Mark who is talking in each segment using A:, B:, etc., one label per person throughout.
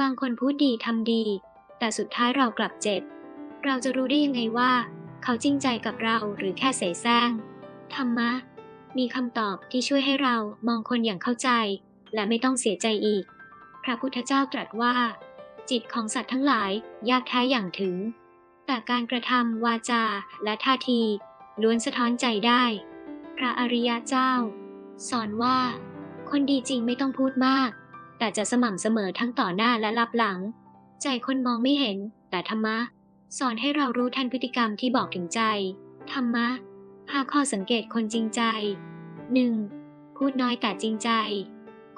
A: บางคนพูดดีทำดี แต่สุดท้ายเรากลับเจ็บ เราจะรู้ได้ยังไงว่า เขาจริงใจกับเราหรือแค่เสแสร้งธรรมะ มีคำตอบที่ช่วยให้เรามองคนอย่างเข้าใจ และไม่ต้องเสียใจอีก พระพุทธเจ้าตรัสว่า จิตของสัตว์ทั้งหลายยากแท้อย่างถึง แต่การกระทำวาจาและท่าทีล้วนสะท้อนใจได้ พระอริยเจ้า สอนว่า คนดีจริงไม่ต้องพูดมาก แต่จะสม่ำเสมอทั้งต่อหน้าและรับหลัง ใจคนมองไม่เห็น แต่ธรรมะ สอนให้เรารู้ทันพฤติกรรมที่บอกถึงใจ ธรรมะพาข้อสังเกตคนจริงใจ 1. พูดน้อยแต่จริงใจ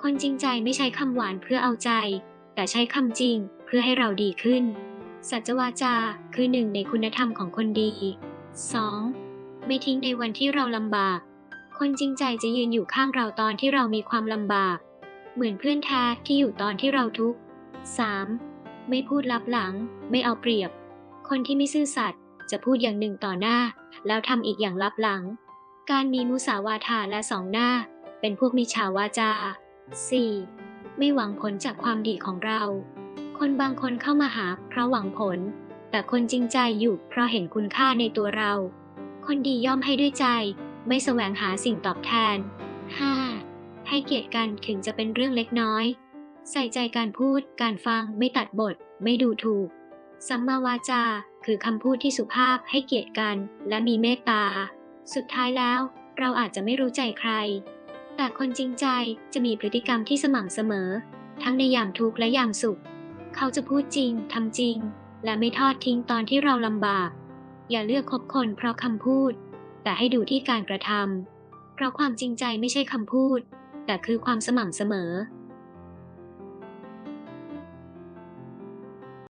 A: คนจริงใจไม่ใช้คำหวานเพื่อเอาใจ แต่ใช้คำจริงเพื่อให้เราดีขึ้น สัจวาจาคือหนึ่งในคุณธรรมของคนดี 2. ไม่ทิ้งในวันที่เราลำบาก คนจริงใจจะยืนอยู่ข้างเราตอนที่เรามีความลำบาก เหมือนเพื่อนแท้ที่อยู่ตอนที่เราทุกข์ 3. ไม่พูดลับหลัง ไม่เอาเปรียบ คนที่ไม่ซื่อสัตย์จะพูดอย่างหนึ่งต่อหน้า แล้วทำอีกอย่างลับหลัง การมีมุสาวาทาและสองหน้า เป็นพวกมิจฉาวาจา 4. ไม่หวังผลจากความดีของเรา คนบางคนเข้ามาหาเพราะหวังผล แต่คนจริงใจอยู่เพราะเห็นคุณค่าในตัวเรา คนดีย่อมให้ด้วยใจ ไม่แสวงหาสิ่งตอบแทน 5. ให้เกียรติกันถึงจะเป็นเรื่องเล็กน้อย ใส่ใจการพูด การฟัง ไม่ตัดบท ไม่ดูถูก สัมมาวาจา คือคำพูดที่สุภาพให้เกียรติกัน และมีเมตตา สุดท้ายแล้ว เราอาจจะไม่รู้ใจใคร แต่คนจริงใจจะมีพฤติกรรมที่สม่ำเสมอ ทั้งในยามทุกข์และยามสุข เขาจะพูดจริงทำจริง และไม่ทอดทิ้งตอนที่เราลำบาก อย่าเลือกคบคนเพราะคำพูด แต่ให้ดูที่การกระทำเพราะความจริงใจไม่ใช่คำพูด แต่คือความสม่ำเสมอ